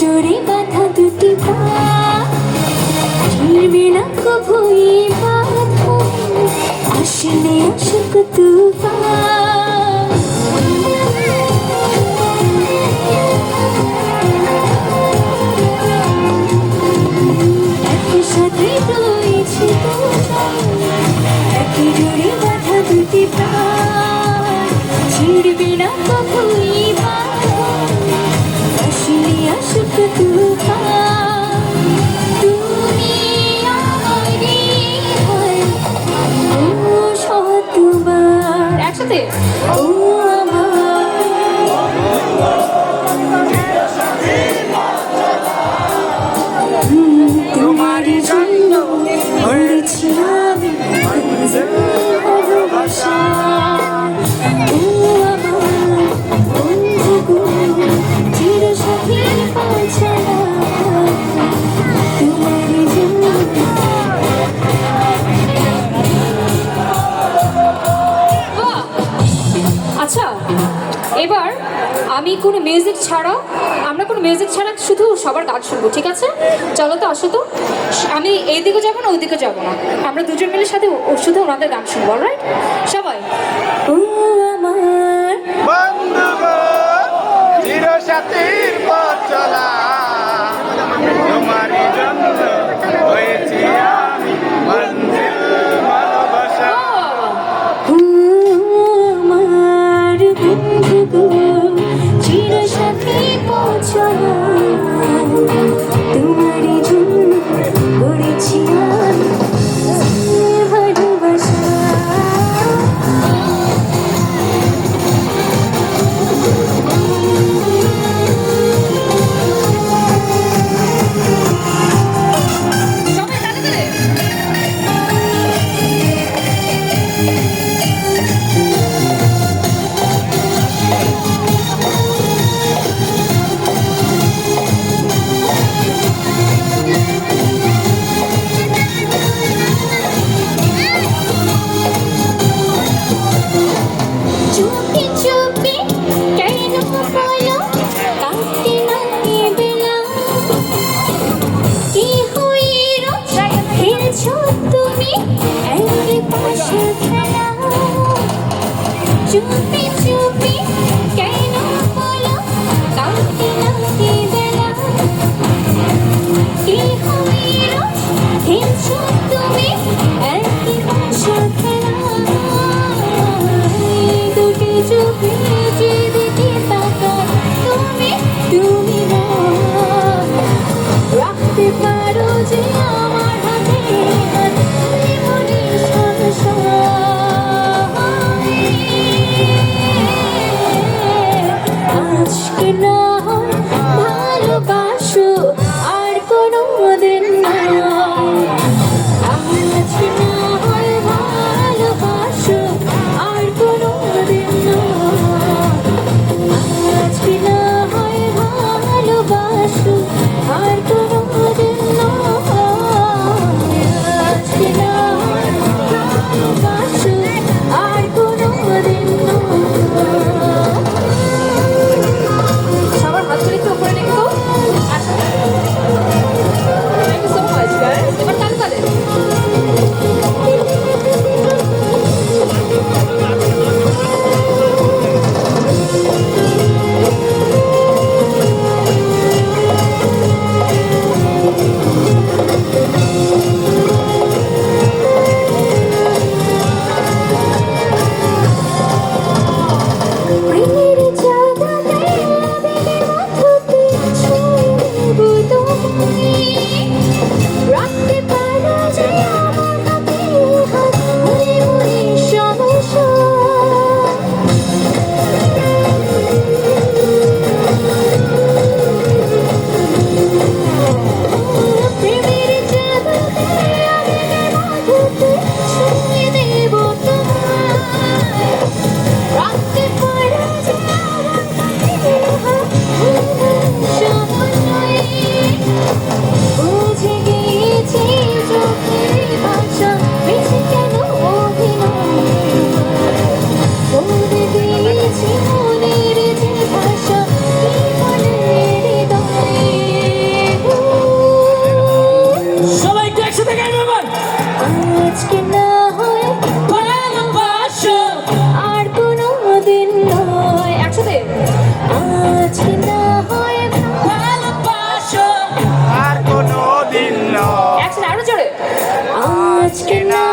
জোরে বাধা দুটি পা। ফিরবে না কবুই বাধ। আসলে আসুক তুফা ছিড়বি না কখনই বা আসলে আমি কোনো মিউজিক ছাড়া, আমরা কোনো মিউজিক ছাড়া শুধু সবার গান শুনব, ঠিক আছে? চলো তো, আসো তো। আমি এই দিকে যাব না ওই দিকে যাব না। আমরা দুজন মিলে সাথে শুধু ওনাদের গান শুনব রাইট সবাই। পথ চলা। জন্য you. আজকে না হয় আর কোনো দিন একসাথে? আর কোনো দিন একসাথে জোরে। না